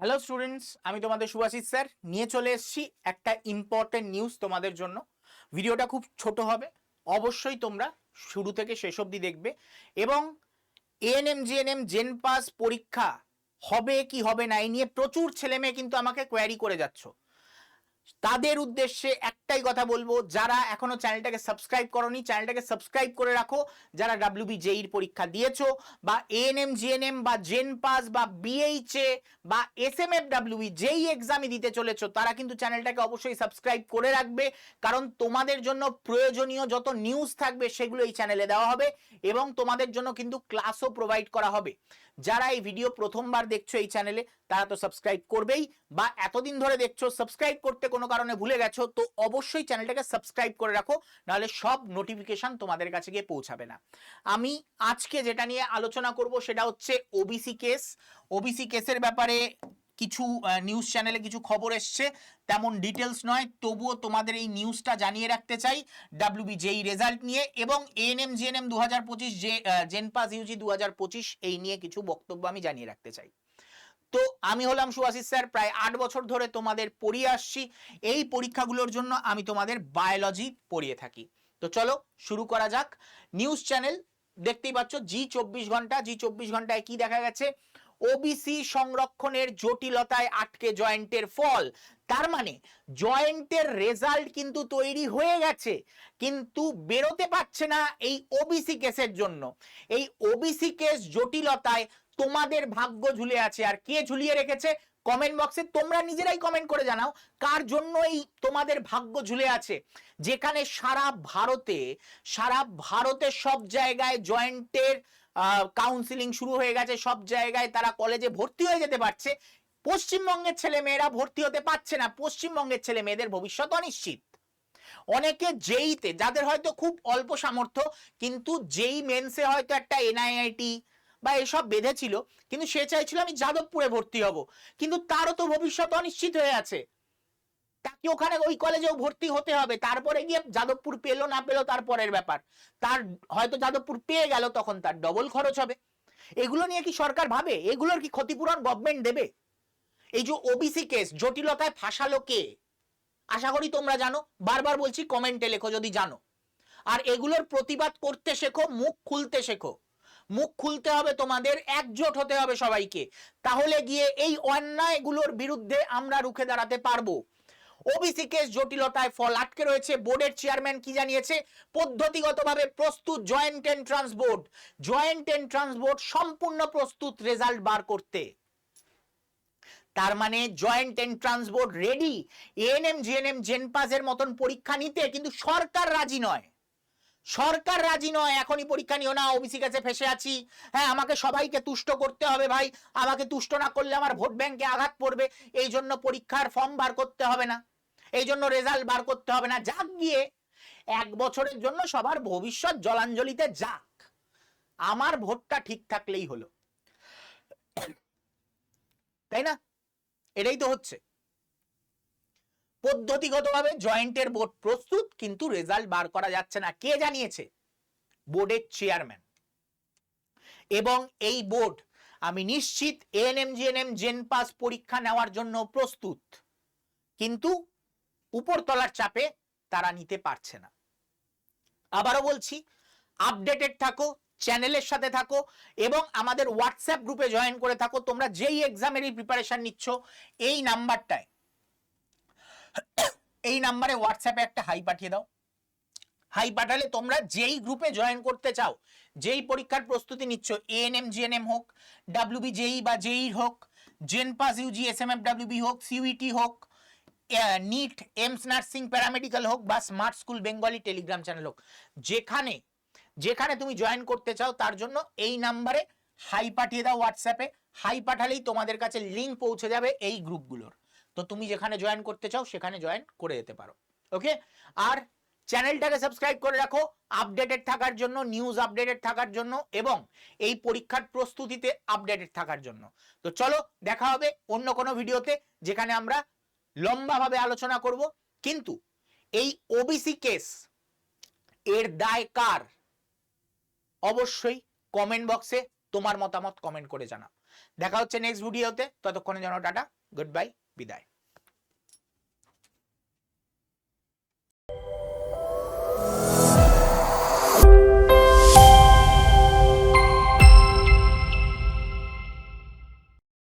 Hello students আমি তোমাদের Shubhashis sir. নিয়ে চলে এসেছি একটা ইম্পর্টেন্ট নিউজ তোমাদের জন্য। ভিডিওটা খুব ছোট হবে। অবশ্যই তোমরা শুরু থেকে শেষ অবধি দেখবে। এবং এএনএম জিএনএম জেন পাস পরীক্ষা হবে কি হবে না, এই নিয়ে প্রচুর ছেলেমেয়ে কিন্তু আমাকে কোয়ারি করে যাচ্ছ। তাদের উদ্দেশ্যে একটাই কথা বলব, যারা এখনও চ্যানেলটাকে সাবস্ক্রাইব করনি, চ্যানেলটাকে সাবস্ক্রাইব করে রাখো, যারা ডাব্লিউবি জেইর পরীক্ষা দিয়েছ, বা এএনএম জিএনএম বা জেন পাস বা বিএইচএ বা এস এম এফ ডাব্লিউবি যেই এক্সামই দিতে চলেছো, তারা কিন্তু চ্যানেলটাকে অবশ্যই সাবস্ক্রাইব করে রাখবে, কারণ তোমাদের জন্য প্রয়োজনীয় যত নিউজ থাকবে, সেগুলো এই চ্যানেলে দেওয়া হবে, এবং তোমাদের জন্য কিন্তু ক্লাসও প্রোভাইড করা হবে। যারা এই ভিডিও প্রথমবার দেখছ এই চ্যানেলে, তারা তো সাবস্ক্রাইব করবেই, বা এতদিন ধরে দেখছ সাবস্ক্রাইব করতে কোনো কারণে ভুলে গেছো, তো অবশ্যই চ্যানেলটাকে সাবস্ক্রাইব করে রাখো, নাহলে সব নোটিফিকেশন তোমাদের কাছে গিয়ে পৌঁছাবে না। আমি আজকে যেটা নিয়ে আলোচনা করব সেটা হচ্ছে ওবিসি কেস ওবিসি কেসের ব্যাপারে কিছু নিউজ চ্যানেলে কিছু খবর এসছে, তেমন ডিটেলস নয়, তবুও তোমাদের এই নিউজটা জানিয়ে রাখতে চাই ডাব্লিউবি যেই রেজাল্ট নিয়ে এবং এএনএম জিএনএম দু হাজার পঁচিশ যে জেনপাস ইউজি দু পঁচিশ এই নিয়ে কিছু বক্তব্য আমি জানিয়ে রাখতে চাই। তো আমি হলাম সুভাষিস স্যার, প্রায় আট বছর ধরে তোমাদের পড়িয়ে আসছি। এই পরীক্ষাগুলোর জন্য আমি তোমাদের বায়োলজি পড়িয়ে থাকি। তো চলো শুরু করা যাক। নিউজ চ্যানেল দেখতেই পাচ্ছ, জি চব্বিশ ঘণ্টা, জি চব্বিশ ঘন্টায় কি দেখা গেছে? ওবিসি সংরক্ষণের জটিলতায় আটকে জয়েন্টের ফল। তার মানে জয়েন্টের রেজাল্ট কিন্তু তৈরি হয়ে গেছে, কিন্তু বেরোতে পারছে না এই ওবিসি কেসের জন্য। এই ওবিসি কেস জটিলতায় তোমাদের ভাগ্য ঝুলে আছে। আর কে ঝুলিয়ে রেখেছে? কমেন্ট বক্সে তোমরা নিজেরাই কমেন্ট করে জানাও, কার জন্য এই তোমাদের ভাগ্য ঝুলে আছে? যেখানে সারা ভারতে সারা ভারতে সব জায়গায় জয়েন্টের কাউন্সিলিং শুরু হয়ে গেছে, সব জায়গায় তারা কলেজে ভর্তি হয়ে যেতে পারছে। পশ্চিমবঙ্গের ছেলে মেয়েরা ভর্তি হতে পারছে না, পশ্চিমবঙ্গের ছেলে মেয়েদের ভবিষ্যৎ অনিশ্চিত। অনেকে যেইতে, যাদের হয়তো খুব অল্প সামর্থ্য, কিন্তু যেই মেন্সে হয়তো একটা এনআইআইটি বা এসব বেঁধেছিল, কিন্তু সে চাইছিল আমি যাদবপুরে ভর্তি হব। কিন্তু তারও তো ভবিষ্যৎ অনিশ্চিত হয়ে আছে। তাকে ওখানে ওই কলেজেও ভর্তি হতে হবে। তারপরে গিয়ে যাদবপুর পেল না পেল তারপরের ব্যাপার। তার হয়তো যাদবপুর পেয়ে গেল, তখন তার ডবল খরচ হবে। এগুলো নিয়ে কি সরকার ভাবে? এগুলোর কি ক্ষতিপূরণ গভর্নমেন্ট দেবে? এই যে ওবিসি কেস জটিলতায় ফাঁসালো কে? আশা করি তোমরা জানো। বারবার বলছি কমেন্টে লেখো যদি জানো। আর এগুলোর প্রতিবাদ করতে শেখো, মুখ খুলতে শেখো। মুখ খুলতে হবে, তোমাদের একজোট হতে হবে সবাইকে। তাহলে গিয়ে এই অন্যায়গুলোর বিরুদ্ধে আমরা রুখে দাঁড়াতে পারব। ওবিসি কেস জটিলতায় ফল আটকে রয়েছে, বোর্ডের চেয়ারম্যান কি জানিয়েছে? পদ্ধতিগতভাবে প্রস্তুত joint entrance board. Joint entrance board সম্পূর্ণ প্রস্তুত রেজাল্ট বার করতে। তার মানে joint entrance board ready. ANM GNM জেনপাসের মতন পরীক্ষা নিতে কিন্তু সরকার রাজি নয়। সরকার রাজি নয়, এখনই পরীক্ষা নিও না, ওবিসি কাছে ফেসে আছি। হ্যাঁ আমাকে সবাইকে তুষ্ট করতে হবে ভাই, আমাকে তুষ্ট না করলে আমার ভোট ব্যাংকে আঘাত পড়বে, এই জন্য পরীক্ষার ফর্ম বার করতে হবে না, এই জন্য রেজাল্ট বার করতে হবে না, যাক গিয়ে, এক বছরের জন্য সবার ভবিষ্যৎ জলাঞ্জলিতে যাক, আমার ভোটটা ঠিক থাকলেই হলো। তাই না? এটাই তো হচ্ছে। পদ্ধতিগতভাবে জয়েন্টের বোর্ড প্রস্তুত, কিন্তু রেজাল্ট বার করা যাচ্ছে না। কে জানিয়েছে? বোর্ডের চেয়ারম্যান। এবং এই বোর্ড, আমি নিশ্চিত এএনএম জিএনএম জেন পাস পরীক্ষা নেওয়ার জন্য প্রস্তুত। কিন্তু উপরতলার চাপে তারা নিতে পারছে না। আবারও বলছি, আপডেটেড থাকো, চ্যানেলের সাথে থাকো, এবং আমাদের হোয়াটসঅ্যাপ গ্রুপে জয়েন করে থাকো। তোমরা যেই এক্সামেরই প্রিপারেশন নিচ্ছ, এই নাম্বারটায় এই নাম্বারে হোয়াটসঅ্যাপে একটা হাই পাঠিয়ে দাও। হাই পাঠালে তোমরা যেই গ্রুপে জয়েন করতে চাও, যেই পরীক্ষার প্রস্তুতি নিচ্ছ এএনএম জিএনএম হোক ডাব্লিউবি জেই বা জেই হোক JENPAS UG S M F WB হোক সিউইটি হোক নিট এমস নার্সিং প্যারামেডিক্যাল হোক বা smart school Bengali Telegram channel হোক, যেখানে যেখানে তুমি জয়েন করতে চাও, তার জন্য এই নাম্বারে হাই পাঠিয়ে দাও হোয়াটসঅ্যাপে হাই পাঠালেই তোমাদের কাছে লিঙ্ক পৌঁছে যাবে এই গ্রুপগুলোর তো তুমি যেখানে জয়েন করতে চাও, সেখানে জয়েন করে যেতে পারো। ওকে আর চ্যানেলটাকে সাবস্ক্রাইব করে রাখো আপডেটেড থাকার জন্য নিউজ আপডেটেড থাকার জন্য এবং এই পরীক্ষার প্রস্তুতিতে আপডেটেড থাকার জন্য। তো চলো, দেখা হবে অন্য কোনো ভিডিওতে যেখানে আমরা লম্বাভাবে আলোচনা করব। কিন্তু এই ওবিসি কেস এর দায় কার? অবশ্যই কমেন্ট বক্সে তোমার মতামত কমেন্ট করে জানাও। দেখা হচ্ছে নেক্সট ভিডিওতে ততক্ষণে যেন টাটা গুড বাই বিদায়